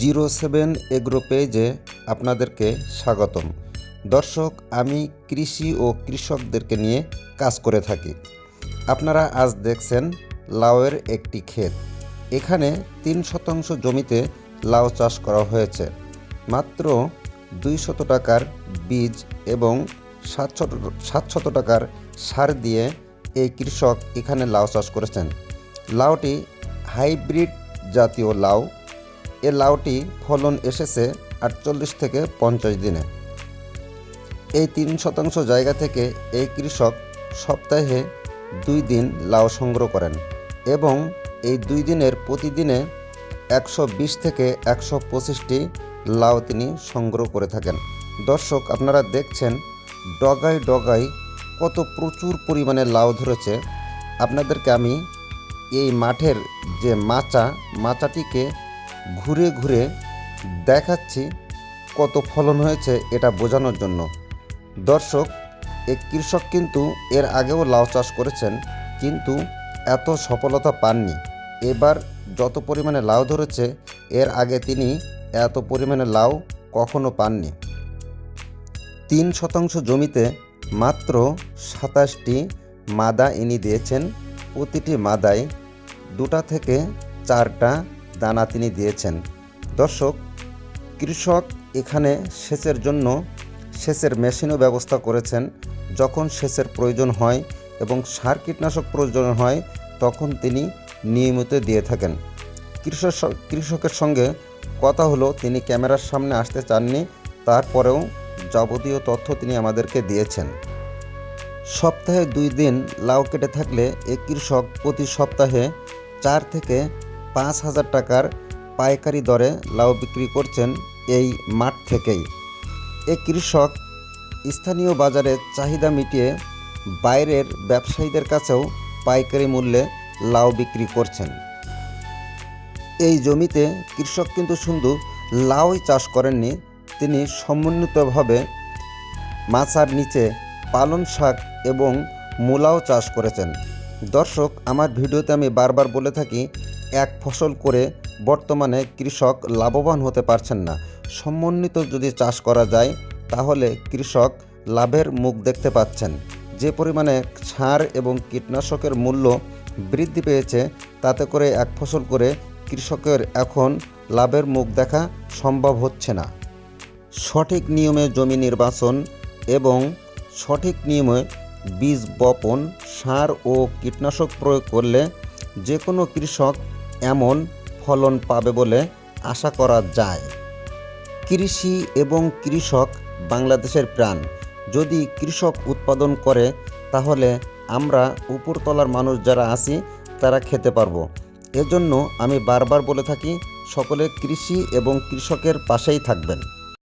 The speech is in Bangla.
জিরো সেভেন এগ্রো পেজে আপনাদেরকে স্বাগতম। দর্শক, আমি কৃষি ও কৃষকদেরকে নিয়ে কাজ করে থাকি। আপনারা আজ দেখছেন লাউয়ের একটি ক্ষেত। এখানে তিন শতাংশ জমিতে লাউ চাষ করা হয়েছে। মাত্র দুই শত টাকার বীজ এবং সাতশত সাতশত টাকার সার দিয়ে এই কৃষক এখানে লাউ চাষ করেছেন। লাউটি হাইব্রিড জাতীয় লাউ এ লাউটি ফলন এসেছে আটচল্লিশ থেকে পঞ্চাশ দিনে। এই তিন শতাংশ জায়গা থেকে এই কৃষক সপ্তাহে দুই দিন লাউ সংগ্রহ করেন এবং এই দুই দিনের প্রতিদিনে একশো বিশ থেকে একশো পঁচিশটি লাউ তিনি সংগ্রহ করে থাকেন। দর্শক, আপনারা দেখছেন ডগায় ডগায় কত প্রচুর পরিমাণে লাউ ধরেছে। আপনাদেরকে আমি এই মাঠের যে মাচা, মাচাটিকে ঘুরে ঘুরে দেখাচ্ছি কত ফলন হয়েছে এটা বোঝানোর জন্য। দর্শক এই কৃষক কিন্তু এর আগেও লাউ চাষ করেছেন, কিন্তু এত সফলতা পাননি। এবার যত পরিমাণে লাউ ধরেছে, এর আগে তিনি এত পরিমাণে লাউ কখনো পাননি। তিন শতাংশ জমিতে মাত্র সাতাশটি মাদা ইনি দিয়েছেন, প্রতিটি মাদায় দুটা থেকে চারটা দানা তিনি দিয়েছেন। দর্শক, কৃষক এখানে সেচের জন্য সেচের মেশিনও ব্যবস্থা করেছেন। যখন সেচের প্রয়োজন হয় এবং সার কীটনাশক প্রয়োজন হয়, তখন তিনি নিয়মিত দিয়ে থাকেন। কৃষক কৃষকের সঙ্গে কথা হলো, তিনি ক্যামেরার সামনে আসতে চাননি, তারপরেও যাবতীয় তথ্য তিনি আমাদেরকে দিয়েছেন। সপ্তাহে দুই দিন লাউ কেটে থাকলে এই কৃষক প্রতি সপ্তাহে চার থেকে পাঁচ হাজার টাকার পাইকারি দরে লাউ বিক্রি করছেন এই মাঠ থেকেই। এ কৃষক স্থানীয় বাজারে চাহিদা মিটিয়ে বাইরের ব্যবসায়ীদের কাছেও পাইকারি মূল্যে লাউ বিক্রি করছেন। এই জমিতে কৃষক কিন্তু শুধু লাউই চাষ করেননি, তিনি সমন্বিতভাবে মাছার নিচে পালন শাক এবং মূলাও চাষ করেছেন। দর্শক, আমার ভিডিওতে আমি বারবার বলে থাকি এক ফসল করে বর্তমানে কৃষক লাভবান হতে পারছেন না। সমন্বিত যদি চাষ করা যায়, তাহলে কৃষক লাভের মুখ দেখতে পাচ্ছেন। যে পরিমাণে সার এবং কীটনাশকের মূল্য বৃদ্ধি পেয়েছে, তাতে করে এক ফসল করে কৃষকের এখন লাভের মুখ দেখা সম্ভব হচ্ছে না। সঠিক নিয়মে জমি নির্বাচন এবং সঠিক নিয়মে বীজ বপন, সার ও কীটনাশক প্রয়োগ করলে যে কোনো কৃষক এমন ফলন পাবে বলে আশা করা যায়। কৃষি এবং কৃষক বাংলাদেশের প্রাণ। যদি কৃষক উৎপাদন করে, তাহলে আমরা উপরতলার মানুষ যারা আছি, তারা খেতে পারব। এজন্য আমি বারবার বলে থাকি, সকলে কৃষি এবং কৃষকের পাশেই থাকবেন।